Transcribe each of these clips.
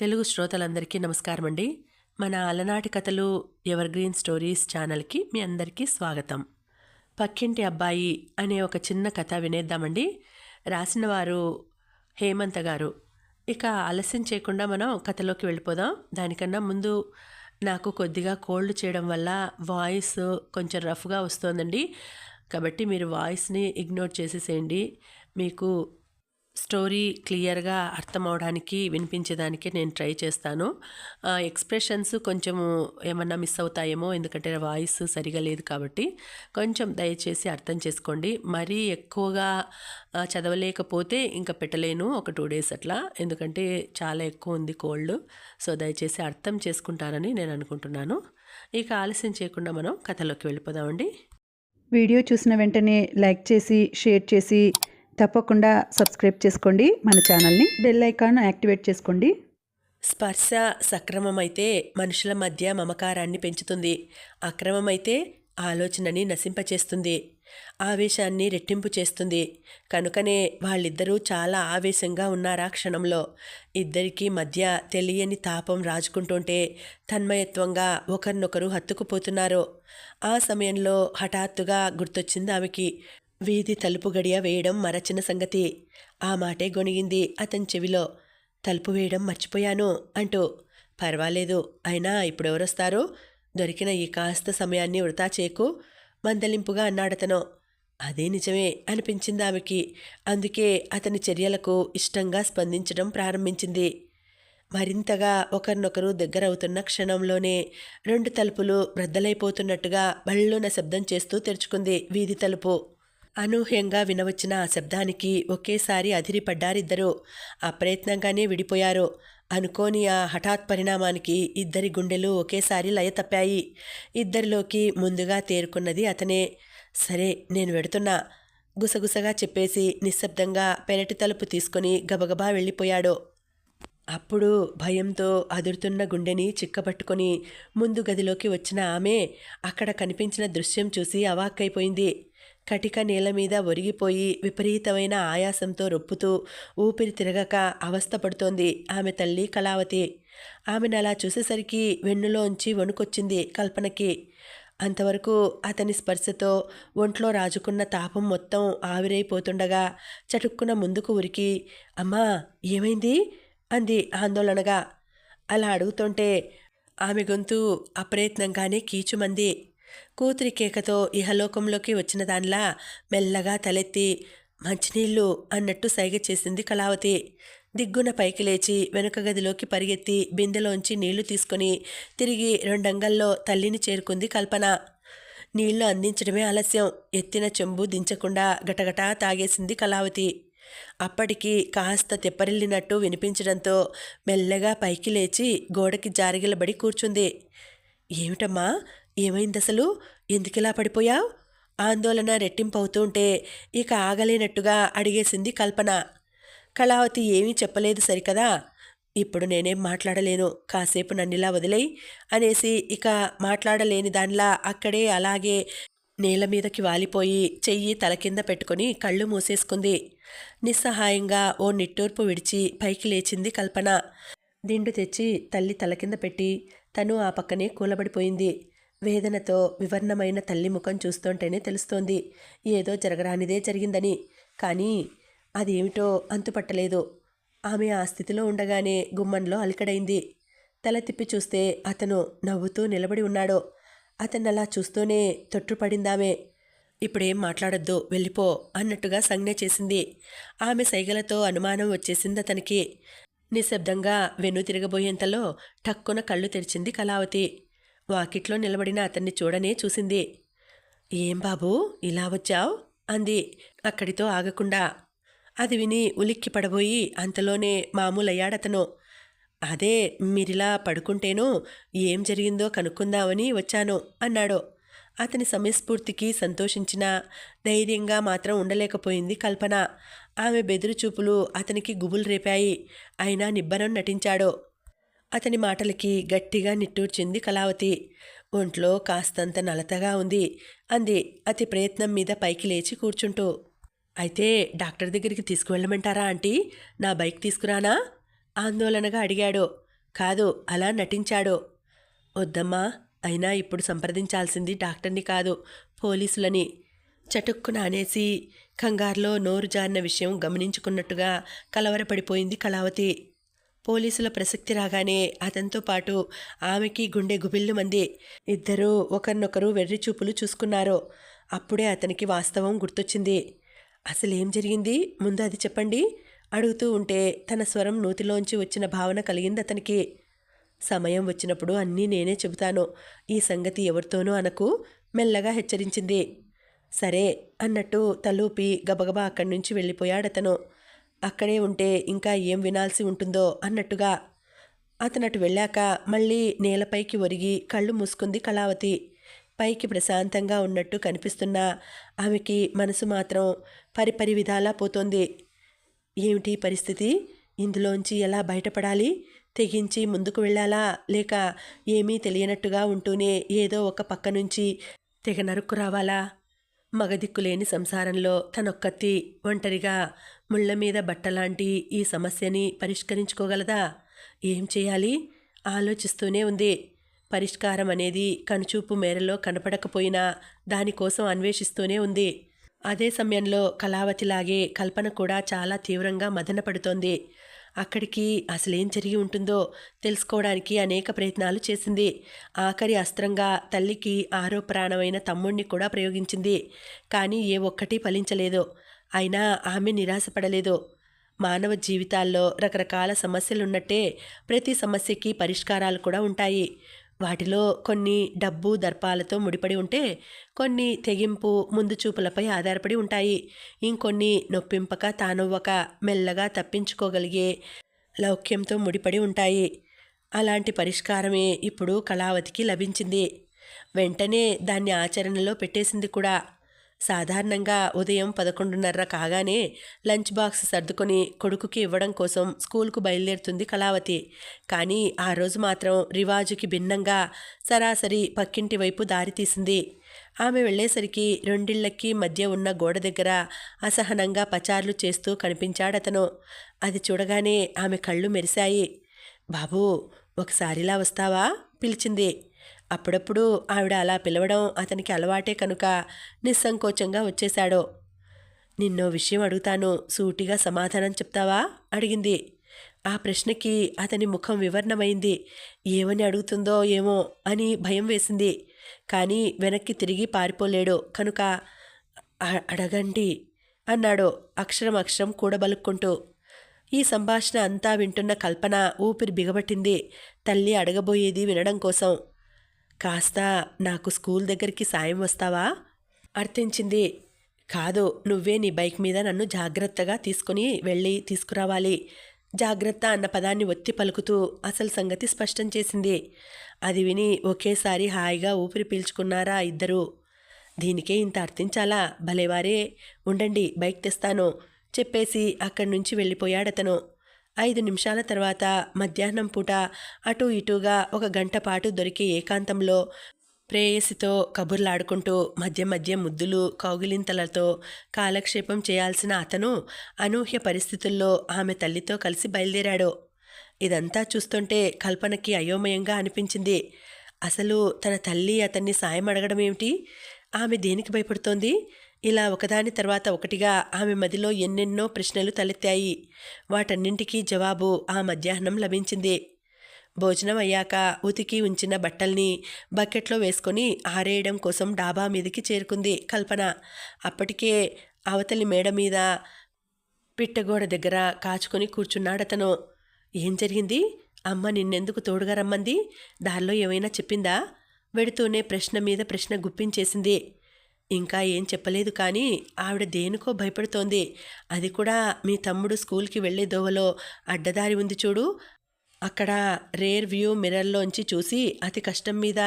తెలుగు శ్రోతలందరికీ నమస్కారం అండి మన అలనాటి కథలు ఎవర్ గ్రీన్ స్టోరీస్ ఛానల్కి మీ అందరికీ స్వాగతం. పక్కింటి అబ్బాయి అనే ఒక చిన్న కథ వినేద్దామండి. రాసిన వారు హేమంత గారు. ఇక ఆలస్యం చేయకుండా మనం కథలోకి వెళ్ళిపోదాం. దానికన్నా ముందు నాకు కొద్దిగా కోల్డ్ చేయడం వల్ల వాయిస్ కొంచెం రఫ్గా వస్తోందండి. కాబట్టి మీరు వాయిస్ని ఇగ్నోర్ చేసేసేయండి. మీకు స్టోరీ క్లియర్గా అర్థమవడానికి వినిపించేదానికి నేను ట్రై చేస్తాను. ఎక్స్ప్రెషన్స్ కొంచెము ఏమన్నా మిస్ అవుతాయేమో ఎందుకంటే వాయిస్ సరిగా లేదు కాబట్టి కొంచెం దయచేసి అర్థం చేసుకోండి. మరీ ఎక్కువగా చదవలేకపోతే ఇంకా పెట్టలేను ఒక టూ డేస్ అట్లా. ఎందుకంటే చాలా ఎక్కువ ఉంది కోల్డ్. సో దయచేసి అర్థం చేసుకుంటారని నేను అనుకుంటున్నాను. ఇక ఆలస్యం చేయకుండా మనం కథలోకి వెళ్ళిపోదామండి. వీడియో చూసిన వెంటనే లైక్ చేసి షేర్ చేసి తప్పకుండా సబ్స్క్రైబ్ చేసుకోండి మన ఛానల్ని. బెల్ ఐకాన్ యాక్టివేట్ చేసుకోండి. స్పర్శ సక్రమమైతే మనుషుల మధ్య మమకారాన్ని పెంచుతుంది. అక్రమమైతే ఆలోచనని నశింపచేస్తుంది. ఆవేశాన్ని రెట్టింపు చేస్తుంది. కనుకనే వాళ్ళిద్దరూ చాలా ఆవేశంగా ఉన్నారా క్షణంలో. ఇద్దరికీ మధ్య తెలియని తాపం రాజుకుంటుంటే తన్మయత్వంగా ఒకరినొకరు హత్తుకుపోతున్నారు. ఆ సమయంలో హఠాత్తుగా గుర్తొచ్చింది ఆమెకి. వీధి తలుపు గడియ వేయడం మరచిన సంగతి. ఆ మాటే గొనిగింది అతని చెవిలో. తలుపు వేయడం మర్చిపోయాను అంటూ. పర్వాలేదు అయినా ఇప్పుడెవరొస్తారు? దొరికిన ఈ కాస్త సమయాన్ని వృధా చేయకు మందలింపుగా అన్నాడతను. అదే నిజమే అనిపించింది ఆమెకి అందుకే అతని చర్యలకు ఇష్టంగా స్పందించడం ప్రారంభించింది. మరింతగా ఒకరినొకరు దగ్గరవుతున్న క్షణంలోనే రెండు తలుపులు రద్దలైపోతున్నట్టుగా బళ్ళున శబ్దం చేస్తూ తెరుచుకుంది వీధి తలుపు. అనూహ్యంగా వినవచ్చిన ఆ శబ్దానికి ఒకేసారి అదిరిపడ్డారిద్దరూ. అప్రయత్నంగానే విడిపోయారు. అనుకోని ఆ హఠాత్ పరిణామానికి ఇద్దరి గుండెలు ఒకేసారి లయ తప్పాయి. ఇద్దరిలోకి ముందుగా తేరుకున్నది అతనే. సరే నేను వెడుతున్నా. గుసగుసగా చెప్పేసి నిశ్శబ్దంగా పెరటి తలుపు తీసుకుని గబగబా వెళ్ళిపోయాడు. అప్పుడు భయంతో అదురుతున్న గుండెని చిక్కబట్టుకొని ముందు గదిలోకి వచ్చిన ఆమె అక్కడ కనిపించిన దృశ్యం చూసి అవాక్కైపోయింది. కటిక నేల మీద ఒరిగిపోయి విపరీతమైన ఆయాసంతో రొప్పుతూ ఊపిరి తిరగక అవస్థపడుతోంది ఆమె తల్లి కళావతి. ఆమెను అలా చూసేసరికి వెన్నులోంచి వణుకొచ్చింది కల్పనకి. అంతవరకు అతని స్పర్శతో ఒంట్లో రాజుకున్న తాపం మొత్తం ఆవిరైపోతుండగా చటుక్కున ముందుకు ఉరికి అమ్మా ఏమైంది? అంది ఆందోళనగా. అలా అడుగుతుంటే ఆమె గొంతు అప్రయత్నంగానే కీచుమంది. కూతురి కేకతో ఇహలోకంలోకి వచ్చిన దానిలా మెల్లగా తలెత్తి మంచినీళ్ళు అన్నట్టు సైగ చేసింది కళావతి. దిగ్గున పైకి లేచి వెనుక గదిలోకి పరిగెత్తి బిందెలోంచి నీళ్ళు తీసుకొని తిరిగి రెండంగల్లో తల్లిని చేరుకుంది కల్పన. నీళ్ళు అందించడమే ఆలస్యం. ఎత్తిన చెంబు దించకుండా గటగటా తాగేసింది కళావతి. అప్పటికి కాస్త తెప్పరిల్లినట్టు వినిపించడంతో మెల్లగా పైకి లేచి గోడకి జారిగిలబడి కూర్చుంది. ఏమిటమ్మా? ఏమైంది అసలు? ఎందుకిలా పడిపోయావు? ఆందోళన రెట్టింపవుతుంటే ఇక ఆగలేనట్టుగా అడిగేసింది కల్పన. కళావతి ఏమీ చెప్పలేదు సరికదా? ఇప్పుడు నేనేం మాట్లాడలేను కాసేపు నన్నిలా వదిలేయి అనేసి ఇక మాట్లాడలేని దానిలా అక్కడే అలాగే నేల మీదకి వాలిపోయి చెయ్యి తల కింద పెట్టుకొని కళ్ళు మూసేసుకుంది. నిస్సహాయంగా ఓ నిట్టూర్పు విడిచి పైకి లేచింది కల్పన. దిండు తెచ్చి తల్లి తల కింద పెట్టి తను ఆ పక్కనే కూలబడిపోయింది. వేదనతో వివర్ణమైన తల్లి ముఖం చూస్తుంటేనే తెలుస్తోంది. ఏదో జరగరానిదే జరిగిందని. కానీ అదేమిటో అంతుపట్టలేదు. ఆమె ఆ స్థితిలో ఉండగానే గుమ్మంలో అలికడైంది. తల తిప్పి చూస్తే అతను నవ్వుతూ నిలబడి ఉన్నాడు. అతను అలా చూస్తూనే తొట్టుపడిందామె ఇప్పుడేం మాట్లాడొద్దు వెళ్ళిపో అన్నట్టుగా సంజ్ఞ చేసింది. ఆమె సైగలతో అనుమానం వచ్చేసింది అతనికి. నిశ్శబ్దంగా వెన్ను తిరగబోయేంతలో టక్కున కళ్ళు తెరిచింది కళావతి. వాకిట్లో నిలబడిన అతన్ని చూడనే చూసింది. ఏం బాబూ ఇలా వచ్చావు? అంది. అక్కడితో ఆగకుండా అది విని ఉలిక్కి పడబోయి అంతలోనే మామూలయ్యాడతను. అదే మీరిలా పడుకుంటేను ఏం జరిగిందో కనుక్కుందామని వచ్చాను అన్నాడు. అతని సమయస్ఫూర్తికి సంతోషించిన ధైర్యంగా మాత్రం ఉండలేకపోయింది కల్పన. ఆమె బెదురు చూపులు అతనికి గుబులు రేపాయి. అయినా నిబ్బరం నటించాడు. అతని మాటలకి గట్టిగా నిట్టూర్చింది కళావతి. ఒంట్లో కాస్తంత నలతగా ఉంది అంది అతి ప్రయత్నం మీద పైకి లేచి కూర్చుంటూ. అయితే డాక్టర్ దగ్గరికి తీసుకువెళ్ళమంటారా ఆంటీ? నా బైక్ తీసుకురానా? ఆందోళనగా అడిగాడు. కాదు అలా నటించాడు. వద్దమ్మా అయినా ఇప్పుడు సంప్రదించాల్సింది డాక్టర్ని కాదు పోలీసులని. చటుక్కున అనేసి కంగారులో నోరు జారిన విషయం గమనించుకున్నట్టుగా కలవరపడిపోయింది కళావతి. పోలీసుల ప్రసక్తి రాగానే అతనితో పాటు ఆమెకి గుండె గుబిల్లు మంది ఇద్దరూ ఒకరినొకరు వెర్రి చూపులు చూసుకున్నారు అప్పుడే అతనికి వాస్తవం గుర్తొచ్చింది. అసలేం జరిగింది? ముందు అది చెప్పండి అడుగుతూ ఉంటే తన స్వరం నూతిలోంచి వచ్చిన భావన కలిగింది అతనికి. సమయం వచ్చినప్పుడు అన్నీ నేనే చెబుతాను. ఈ సంగతి ఎవరితోనూ అనకు. మెల్లగా హెచ్చరించింది. సరే అన్నట్టు తలూపి గబగబా అక్కడి నుంచి వెళ్ళిపోయాడతను. అక్కడే ఉంటే ఇంకా ఏం వినాల్సి ఉంటుందో అన్నట్టుగా అతనటు వెళ్ళాక మళ్ళీ నేలపైకి ఒరిగి కళ్ళు మూసుకుంది కళావతి. పైకి ప్రశాంతంగా ఉన్నట్టు కనిపిస్తున్నా ఆమెకి మనసు మాత్రం పరిపరి విధాలా పోతోంది. ఏమిటి పరిస్థితి? ఇందులోంచి ఎలా బయటపడాలి? తెగించి ముందుకు వెళ్ళాలా? లేక ఏమీ తెలియనట్టుగా ఉంటూనే ఏదో ఒక పక్క నుంచి తెగ నరుక్కు రావాలా? మగదిక్కులేని సంసారంలో తనొక్కత్తి ఒంటరిగా ముళ్ళ మీద బట్టలాంటి ఈ సమస్యని పరిష్కరించుకోగలదా? ఏం చేయాలి? ఆలోచిస్తూనే ఉంది. పరిష్కారం అనేది కనుచూపు మేరలో కనపడకపోయినా దానికోసం అన్వేషిస్తూనే ఉంది. అదే సమయంలో కళావతిలాగే కల్పన కూడా చాలా తీవ్రంగా మదనపడుతోంది అక్కడికి అసలేం జరిగి ఉంటుందో తెలుసుకోవడానికి అనేక ప్రయత్నాలు చేసింది. ఆఖరి అస్త్రంగా తల్లికి ఆరో ప్రాణమైన తమ్ముణ్ణి కూడా ప్రయోగించింది. కానీ ఏ ఒక్కటి ఫలించలేదు. అయినా ఆమె నిరాశపడలేదు. మానవ జీవితాల్లో రకరకాల సమస్యలున్నట్టే ప్రతి సమస్యకి పరిష్కారాలు కూడా ఉంటాయి. వాటిలో కొన్ని డబ్బు దర్పాలతో ముడిపడి ఉంటే కొన్ని తెగింపు ముందు చూపులపై ఆధారపడి ఉంటాయి. ఇంకొన్ని నొప్పింపక తానవ్వక మెల్లగా తప్పించుకోగలిగే లౌక్యంతో ముడిపడి ఉంటాయి. అలాంటి పరిష్కారమే ఇప్పుడు కళావతికి లభించింది. వెంటనే దాన్ని ఆచరణలో పెట్టేసింది కూడా. సాధారణంగా ఉదయం పదకొండున్నర కాగానే లంచ్ బాక్స్ సర్దుకొని కొడుకుకి ఇవ్వడం కోసం స్కూల్కు బయలుదేరుతుంది కళావతి. కానీ ఆ రోజు మాత్రం రివాజుకి భిన్నంగా సరాసరి పక్కింటి వైపు దారి తీసింది. ఆమె వెళ్ళేసరికి రెండిళ్ళకి మధ్య ఉన్న గోడ దగ్గర అసహనంగా పచార్లు చేస్తూ కనిపించాడతను. అది చూడగానే ఆమె కళ్ళు మెరిశాయి. బాబూ ఒకసారిలా వస్తావా? పిలిచింది. అప్పుడప్పుడు ఆవిడ అలా పిలవడం అతనికి అలవాటే కనుక నిస్సంకోచంగా వచ్చేశాడు. నిన్నో విషయం అడుగుతాను. సూటిగా సమాధానం చెప్తావా? అడిగింది. ఆ ప్రశ్నకి అతని ముఖం వివరణమైంది. ఏమని అడుగుతుందో ఏమో అని భయం వేసింది. కానీ వెనక్కి తిరిగి పారిపోలేడు. కనుక అడగండి అన్నాడు అక్షరం అక్షరం కూడబలుక్కుంటూ. ఈ సంభాషణ అంతా వింటున్న కల్పన ఊపిరి బిగబట్టింది. తల్లి అడగబోయేది వినడం కోసం. కాస్త నాకు స్కూల్ దగ్గరికి సాయం వస్తావా? అర్థించింది. కాదు నువ్వే నీ బైక్ మీద నన్ను జాగ్రత్తగా తీసుకుని వెళ్ళి తీసుకురావాలి. జాగ్రత్త అన్న పదాన్ని ఒత్తి పలుకుతూ అసలు సంగతి స్పష్టం చేసింది. అది విని ఒకేసారి హాయిగా ఊపిరి పీల్చుకున్నారా ఇద్దరు. దీనికే ఇంత అర్థించాలా? భలేవారే ఉండండి బైక్ తెస్తాను. చెప్పేసి అక్కడి నుంచి వెళ్ళిపోయాడతను. ఐదు నిమిషాల తర్వాత మధ్యాహ్నం పూట అటూ ఇటూగా ఒక గంట పాటు దొరికే ఏకాంతంలో ప్రేయసితో కబుర్లాడుకుంటూ మధ్య మధ్య ముద్దులు కౌగిలింతలతో కాలక్షేపం చేయాల్సిన అతను అనూహ్య పరిస్థితుల్లో ఆమె తల్లితో కలిసి బయలుదేరాడు. ఇదంతా చూస్తుంటే కల్పనకి అయోమయంగా అనిపించింది. అసలు తన తల్లి అతన్ని సాయం అడగడం ఏమిటి ఆమె దేనికి భయపడుతోంది? ఇలా ఒకదాని తర్వాత ఒకటిగా ఆమె మదిలో ఎన్నెన్నో ప్రశ్నలు తలెత్తాయి. వాటన్నింటికీ జవాబు ఆ మధ్యాహ్నం లభించింది. భోజనం అయ్యాక ఉతికి ఉంచిన బట్టల్ని బకెట్లో వేసుకొని ఆరేయడం కోసం డాబా మీదకి చేరుకుంది కల్పన. అప్పటికే అవతలి మేడ మీద పిట్టగోడ దగ్గర కాచుకొని కూర్చున్నాడతను. ఏం జరిగింది? అమ్మ నిన్నెందుకు తోడుగా రమ్మంది? దారిలో ఏమైనా చెప్పిందా? వెడుతూనే ప్రశ్న మీద ప్రశ్న గుప్పించేసింది. ఇంకా ఏం చెప్పలేదు కానీ ఆవిడ దేనికో భయపడుతోంది. అది కూడా మీ తమ్ముడు స్కూల్కి వెళ్ళే దోవలో అడ్డదారి ఉంది చూడు. అక్కడ రేర్ వ్యూ మిర్రర్లోంచి చూసి అతి కష్టం మీద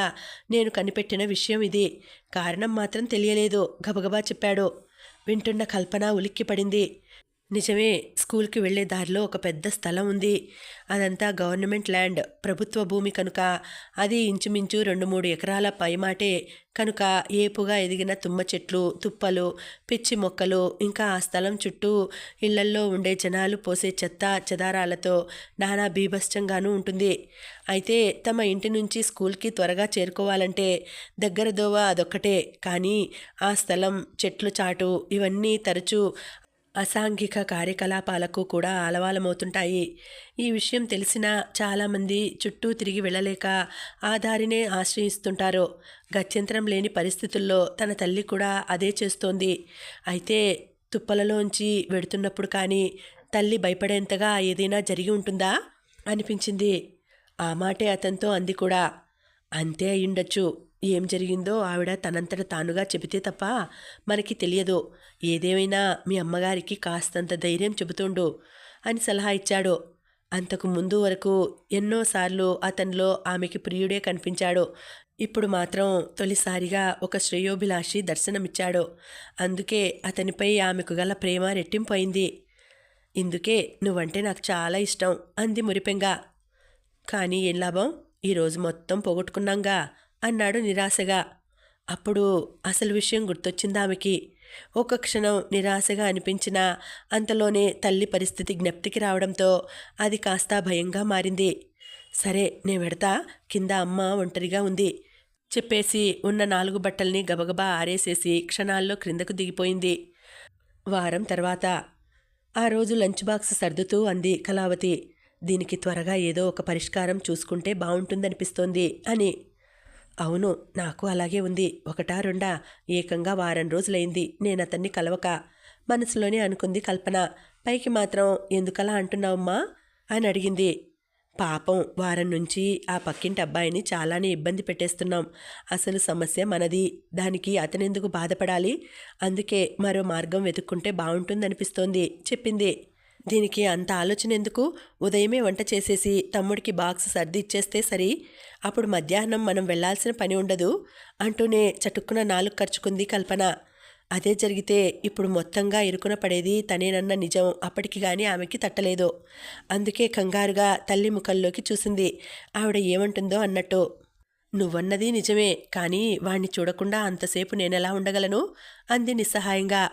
నేను కనిపెట్టిన విషయం ఇది. కారణం మాత్రం తెలియలేదు. గబగబా చెప్పాడు. వింటున్న కల్పన ఉలిక్కిపడింది. నిజమే స్కూల్కి వెళ్ళే దారిలో ఒక పెద్ద స్థలం ఉంది. అదంతా గవర్నమెంట్ ల్యాండ్ ప్రభుత్వ భూమి కనుక. అది ఇంచుమించు రెండు మూడు ఎకరాల పైమాటే. కనుక ఏపుగా ఎదిగిన తుమ్మ చెట్లు తుప్పలు పిచ్చి మొక్కలు ఇంకా ఆ స్థలం చుట్టూ ఇళ్ళల్లో ఉండే జనాలు పోసే చెత్త చెదారాలతో నానా బీభత్సంగానూ ఉంటుంది. అయితే తమ ఇంటి నుంచి స్కూల్కి త్వరగా చేరుకోవాలంటే దగ్గర దోవ అదొక్కటే. కానీ ఆ స్థలం చెట్లు చాటు ఇవన్నీ తరచూ అసాంఘిక కార్యకలాపాలకు కూడా ఆలవాలమవుతుంటాయి ఈ విషయం తెలిసినా చాలామంది చుట్టూ తిరిగి వెళ్ళలేక ఆ దారినే ఆశ్రయిస్తుంటారు. గత్యంతరం లేని పరిస్థితుల్లో తన తల్లి కూడా అదే చేస్తోంది. అయితే తుప్పలలోంచి వెడుతున్నప్పుడు కానీ తల్లి భయపడేంతగా ఏదైనా జరిగి ఉంటుందా? అనిపించింది. ఆ మాటే అతనితో అంది కూడా. అంతే అయ్యుండొచ్చు. ఏం జరిగిందో ఆవిడ తనంతట తానుగా చెబితే తప్ప మనకి తెలియదు. ఏదేమైనా మీ అమ్మగారికి కాస్తంత ధైర్యం చెబుతుండు అని సలహా ఇచ్చాడు. అంతకు ముందు వరకు ఎన్నోసార్లు అతనిలో ఆమెకి ప్రియుడే కనిపించాడు. ఇప్పుడు మాత్రం తొలిసారిగా ఒక శ్రేయోభిలాషి దర్శనమిచ్చాడు. అందుకే అతనిపై ఆమెకు గల ప్రేమ రెట్టింపోయింది. ఇందుకే నువ్వంటే నాకు చాలా ఇష్టం అంది మురిపెంగా. కానీ ఏం లాభం? ఈరోజు మొత్తం పోగొట్టుకున్నాంగా. అన్నాడు నిరాశగా. అప్పుడు అసలు విషయం గుర్తొచ్చింది ఆమెకి ఒక క్షణం నిరాశగా అనిపించినా అంతలోనే తల్లి పరిస్థితి జ్ఞప్తికి రావడంతో అది కాస్త భయంగా మారింది. సరే నే వెడతా. కింద అమ్మ ఒంటరిగా ఉంది. చెప్పేసి ఉన్న నాలుగు బట్టల్ని గబగబా ఆరేసేసి క్షణాల్లో క్రిందకు దిగిపోయింది. వారం తర్వాత ఆ రోజు లంచ్ బాక్స్ సర్దుతూ అంది కళావతి. దీనికి త్వరగా ఏదో ఒక పరిష్కారం చూసుకుంటే బాగుంటుందనిపిస్తోంది అని అవును నాకు అలాగే ఉంది. ఒకటా రెండా ఏకంగా వారం రోజులైంది. నేను అతన్ని కలవక మనసులోనే అనుకుంది కల్పన. పైకి మాత్రం ఎందుకలా అంటున్నావమ్మా? అని అడిగింది. పాపం వారం నుంచి ఆ పక్కింటి అబ్బాయిని చాలానే ఇబ్బంది పెట్టేస్తున్నాం. అసలు సమస్య మనది. దానికి అతనెందుకు బాధపడాలి? అందుకే మరో మార్గం వెతుక్కుంటే బాగుంటుందనిపిస్తోంది చెప్పింది. దీనికి అంత ఆలోచన ఎందుకు? ఉదయమే వంట చేసేసి తమ్ముడికి బాక్స్ సర్ది ఇచ్చేస్తే సరి. అప్పుడు మధ్యాహ్నం మనం వెళ్ళాల్సిన పని ఉండదు అంటూనే చటుక్కున నాలుగు ఖర్చుకుంది కల్పన. అదే జరిగితే ఇప్పుడు మొత్తంగా ఇరుకున పడేది తనేనన్న నిజం అప్పటికి గాని ఆమెకి తట్టలేదు. అందుకే కంగారుగా తల్లి ముఖంలోకి చూసింది. ఆవిడ ఏమంటుందో అన్నట్టు. నువ్వన్నది నిజమే కానీ వాణ్ణి చూడకుండా అంతసేపు నేనెలా ఉండగలను? అంది నిస్సహాయంగా.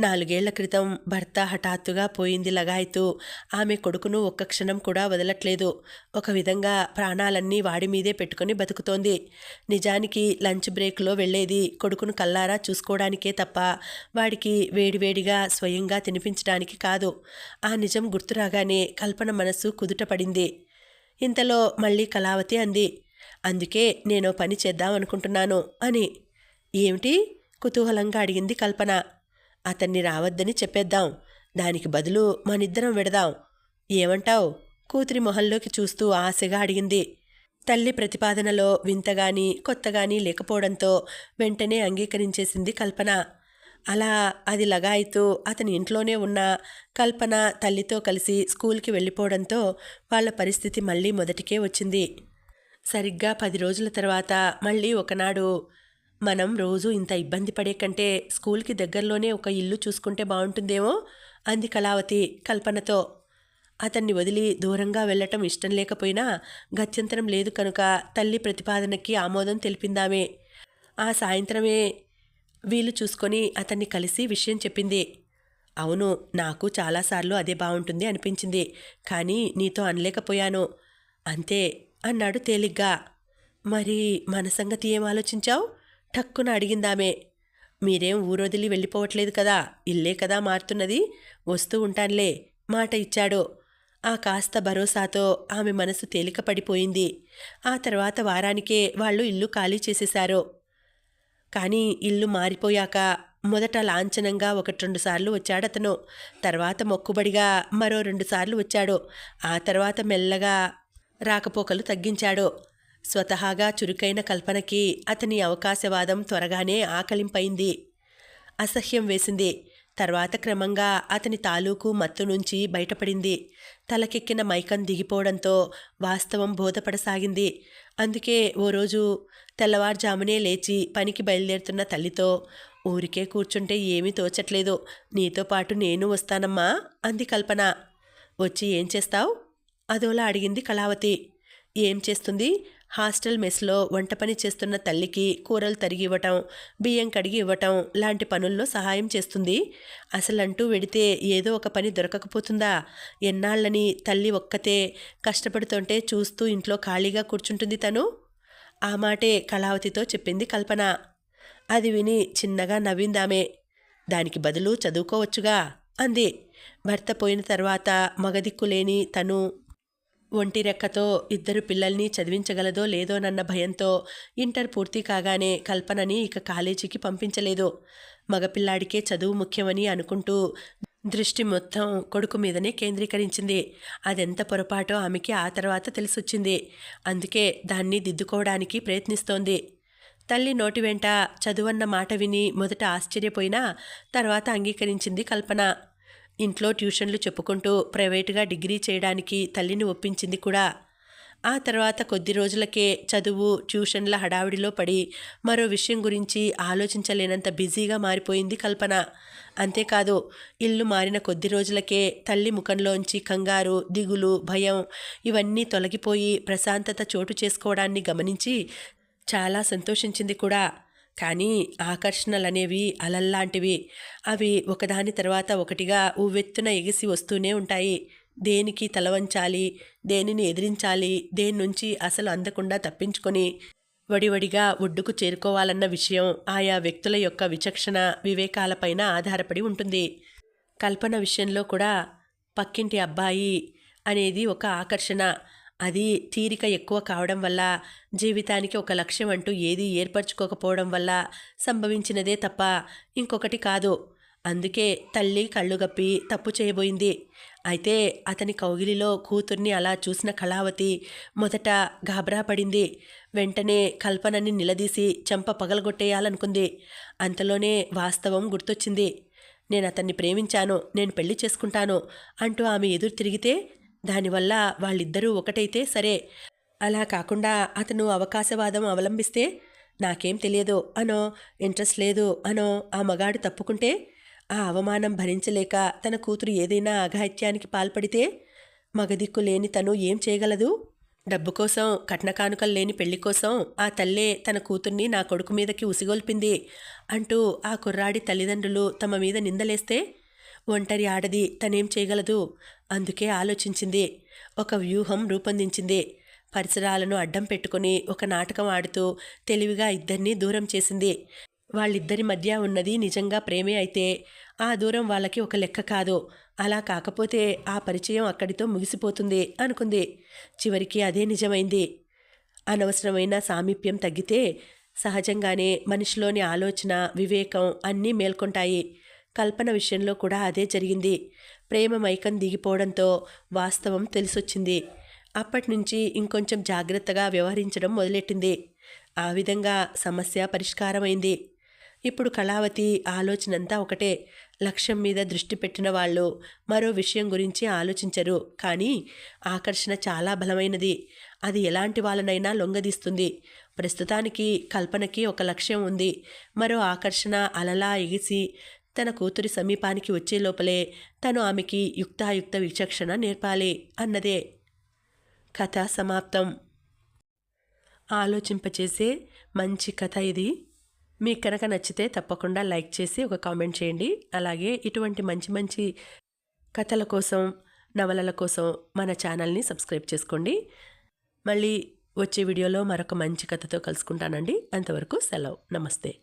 నాలుగేళ్ళ క్రితం భర్త హఠాత్తుగా పోయింది లగాయతూ ఆమె కొడుకును ఒక్క క్షణం కూడా వదలట్లేదు. ఒక విధంగా ప్రాణాలన్నీ వాడి మీదే పెట్టుకుని బతుకుతోంది. నిజానికి లంచ్ బ్రేక్లో వెళ్ళేది కొడుకును కల్లారా చూసుకోవడానికే తప్ప వాడికి వేడివేడిగా స్వయంగా తినిపించడానికి కాదు. ఆ నిజం గుర్తురాగానే కల్పన మనస్సు కుదుటపడింది ఇంతలో మళ్ళీ కళావతి అంది అందుకే నేను పని చేద్దాం అనుకుంటున్నాను అని. ఏమిటి? కుతూహలంగా అడిగింది కల్పన. అతన్ని రావద్దని చెప్పేద్దాం. దానికి బదులు మనిద్దరం విడదాం. ఏమంటావు? కూతురి మొహంలోకి చూస్తూ ఆశగా అడిగింది. తల్లి ప్రతిపాదనలో వింతగాని కొత్తగాని లేకపోవడంతో వెంటనే అంగీకరించేసింది కల్పన. అలా అది లగాయితూ అతని ఇంట్లోనే ఉన్న కల్పన తల్లితో కలిసి స్కూల్కి వెళ్ళిపోవడంతో వాళ్ళ పరిస్థితి మళ్ళీ మొదటికే వచ్చింది. సరిగ్గా పది రోజుల తర్వాత మళ్ళీ ఒకనాడు మనం రోజు ఇంత ఇబ్బంది పడే కంటే స్కూల్కి దగ్గరలోనే ఒక ఇల్లు చూసుకుంటే బాగుంటుందేమో? అంది కళావతి కల్పనతో. అతన్ని వదిలి దూరంగా వెళ్ళటం ఇష్టం లేకపోయినా గత్యంతరం లేదు కనుక తల్లి ప్రతిపాదనకి ఆమోదం తెలిపిందామే. ఆ సాయంత్రమే వీలు చూసుకొని అతన్ని కలిసి విషయం చెప్పింది. అవును నాకు చాలాసార్లు అదే బాగుంటుంది అనిపించింది కానీ నీతో అనలేకపోయాను. అంతే అన్నాడు తేలిగ్గా. మరి మన సంగతి ఏం ఆలోచించావు? టక్కున అడిగిందామే మీరేం ఊరొదిలి వెళ్ళిపోవట్లేదు కదా ఇల్లే కదా మారుతున్నది వస్తూ ఉంటానులే మాట ఇచ్చాడో. ఆ కాస్త భరోసాతో ఆమె మనసు తేలికపడిపోయింది ఆ తర్వాత వారానికే వాళ్ళు ఇల్లు ఖాళీ చేసేశారు. కానీ ఇల్లు మారిపోయాక మొదట లాంఛనంగా ఒకటి రెండు సార్లు వచ్చాడతను. తర్వాత మొక్కుబడిగా మరో రెండు సార్లు వచ్చాడు. ఆ తర్వాత మెల్లగా రాకపోకలు తగ్గించాడు. స్వతహాగా చురుకైన కల్పనకి అతని అవకాశవాదం త్వరగానే ఆకలింపైంది అసహ్యం వేసింది. తర్వాత క్రమంగా అతని తాలూకు మత్తు నుంచి బయటపడింది. తలకెక్కిన మైకం దిగిపోవడంతో వాస్తవం బోధపడసాగింది. అందుకే ఓ రోజు తెల్లవారుజామునే లేచి పనికి బయలుదేరుతున్న తల్లితో ఊరికే కూర్చుంటే ఏమీ తోచట్లేదు. నీతో పాటు నేను వస్తానమ్మా అంది కల్పన. వచ్చి ఏం చేస్తావు? అదోలా అడిగింది కళావతి. ఏం చేస్తుంది? హాస్టల్ మెస్లో వంట పని చేస్తున్న తల్లికి కూరలు తరిగి ఇవ్వటం బియ్యం కడిగి ఇవ్వటం లాంటి పనుల్లో సహాయం చేస్తుంది. అసలంటూ వెడితే ఏదో ఒక పని దొరకకపోతుందా? ఎన్నాళ్ళని తల్లి ఒక్కతే కష్టపడుతుంటే చూస్తూ ఇంట్లో ఖాళీగా కూర్చుంటుంది తను? ఆ మాటే కళావతితో చెప్పింది కల్పన. అది విని చిన్నగా నవ్విందామే. దానికి బదులు చదువుకోవచ్చుగా అంది. భర్త పోయిన తర్వాత మగదిక్కులేని తను ఒంటి రెక్కతో ఇద్దరు పిల్లల్ని చదివించగలదో లేదోనన్న భయంతో ఇంటర్ పూర్తి కాగానే కల్పనని ఇక కాలేజీకి పంపించలేదు. మగపిల్లాడికే చదువు ముఖ్యమని అనుకుంటూ దృష్టి మొత్తం కొడుకు మీదనే కేంద్రీకరించింది. అదెంత పొరపాటో ఆమెకి ఆ తర్వాత తెలిసొచ్చింది. అందుకే దాన్ని దిద్దుకోవడానికి ప్రయత్నిస్తోంది. తల్లి నోటి వెంట చదువన్న మాట విని మొదట ఆశ్చర్యపోయినా తర్వాత అంగీకరించింది కల్పన. ఇంట్లో ట్యూషన్లు చెప్పుకుంటూ ప్రైవేటుగా డిగ్రీ చేయడానికి తల్లిని ఒప్పించింది కూడా. ఆ తర్వాత కొద్ది రోజులకే చదువు ట్యూషన్ల హడావిడిలో పడి మరో విషయం గురించి ఆలోచించలేనంత బిజీగా మారిపోయింది కల్పన. అంతేకాదు ఇల్లు మారిన కొద్ది రోజులకే తల్లి ముఖంలోంచి కంగారు దిగులు భయం ఇవన్నీ తొలగిపోయి ప్రశాంతత చోటు చేసుకోవడాన్ని గమనించి చాలా సంతోషించింది కూడా. కానీ ఆకర్షణలనేవి అలల్లాంటివి. అవి ఒకదాని తర్వాత ఒకటిగా ఉవ్వెత్తున ఎగిసి వస్తూనే ఉంటాయి. దేనికి తలవంచాలి దేనిని ఎదిరించాలి దేని నుంచి అసలు అందకుండా తప్పించుకొని వడివడిగా ఒడ్డుకు చేరుకోవాలన్న విషయం ఆయా వ్యక్తుల యొక్క విచక్షణ వివేకాలపైన ఆధారపడి ఉంటుంది. కల్పన విషయంలో కూడా పక్కింటి అబ్బాయి అనేది ఒక ఆకర్షణ. అది తీరిక ఎక్కువ కావడం వల్ల జీవితానికి ఒక లక్ష్యం అంటూ ఏది ఏర్పరచుకోకపోవడం వల్ల సంభవించినదే తప్ప ఇంకొకటి కాదు. అందుకే తల్లి కళ్ళుగప్పి తప్పు చేయబోయింది. అయితే అతని కౌగిలిలో కూతుర్ని అలా చూసిన కళావతి మొదట గాబరా పడింది. వెంటనే కల్పనని నిలదీసి చెంప పగలగొట్టేయాలనుకుంది. అంతలోనే వాస్తవం గుర్తొచ్చింది. నేను అతన్ని ప్రేమించాను. నేను పెళ్ళి చేసుకుంటాను అంటూ ఆమె ఎదురు తిరిగితే దానివల్ల వాళ్ళిద్దరూ ఒకటైతే సరే. అలా కాకుండా అతను అవకాశవాదం అవలంబిస్తే నాకేం తెలియదు. అనో ఇంట్రెస్ట్ లేదు. అనో ఆ మగాడు తప్పుకుంటే ఆ అవమానం భరించలేక తన కూతురు ఏదైనా అఘాయిత్యానికి పాల్పడితే మగదిక్కు లేని తను ఏం చేయగలదు? డబ్బు కోసం కట్న కానుకలు లేని పెళ్ళి కోసం ఆ తల్లే తన కూతుర్ని నా కొడుకు మీదకి ఉసిగొల్పింది అంటూ ఆ కుర్రాడి తల్లిదండ్రులు తమ మీద నిందలేస్తే ఒంటరి ఆడది తనేం చేయగలదు? అందుకే ఆలోచించింది. ఒక వ్యూహం రూపొందించింది. పరిసరాలను అడ్డం పెట్టుకుని ఒక నాటకం ఆడుతూ తెలివిగా ఇద్దరినీ దూరం చేసింది. వాళ్ళిద్దరి మధ్య ఉన్నది నిజంగా ప్రేమే అయితే ఆ దూరం వాళ్ళకి ఒక లెక్క కాదు. అలా కాకపోతే ఆ పరిచయం అక్కడితో ముగిసిపోతుంది అనుకుంది. చివరికి అదే నిజమైంది. అనవసరమైన సామీప్యం తగ్గితే సహజంగానే మనిషిలోని ఆలోచన వివేకం అన్నీ మేల్కొంటాయి. కల్పన విషయంలో కూడా అదే జరిగింది. ప్రేమ మైకం దిగిపోవడంతో వాస్తవం తెలిసొచ్చింది. అప్పటి నుంచి ఇంకొంచెం జాగ్రత్తగా వ్యవహరించడం మొదలెట్టింది. ఆ విధంగా సమస్య పరిష్కారమైంది. ఇప్పుడు కళావతి ఆలోచనంతా ఒకటే. లక్ష్యం మీద దృష్టి పెట్టిన వాళ్ళు మరో విషయం గురించి ఆలోచించరు. కానీ ఆకర్షణ చాలా బలమైనది. అది ఎలాంటి వాళ్ళనైనా లొంగదీస్తుంది. ప్రస్తుతానికి కల్పనకి ఒక లక్ష్యం ఉంది. మరో ఆకర్షణ అలలా ఎగిసి తన కూతురి సమీపానికి వచ్చే లోపలే తను ఆమెకి యుక్తాయుక్త విచక్షణ నేర్పాలి అన్నదే. కథ సమాప్తం. ఆలోచింపచేసే మంచి కథ ఇది. మీకు కనుక నచ్చితే తప్పకుండా లైక్ చేసి ఒక కామెంట్ చేయండి. అలాగే ఇటువంటి మంచి మంచి కథల కోసం నవలల కోసం మన ఛానల్ని సబ్స్క్రైబ్ చేసుకోండి. మళ్ళీ వచ్చే వీడియోలో మరొక మంచి కథతో కలుసుకుంటానండి. అంతవరకు సెలవు. నమస్తే.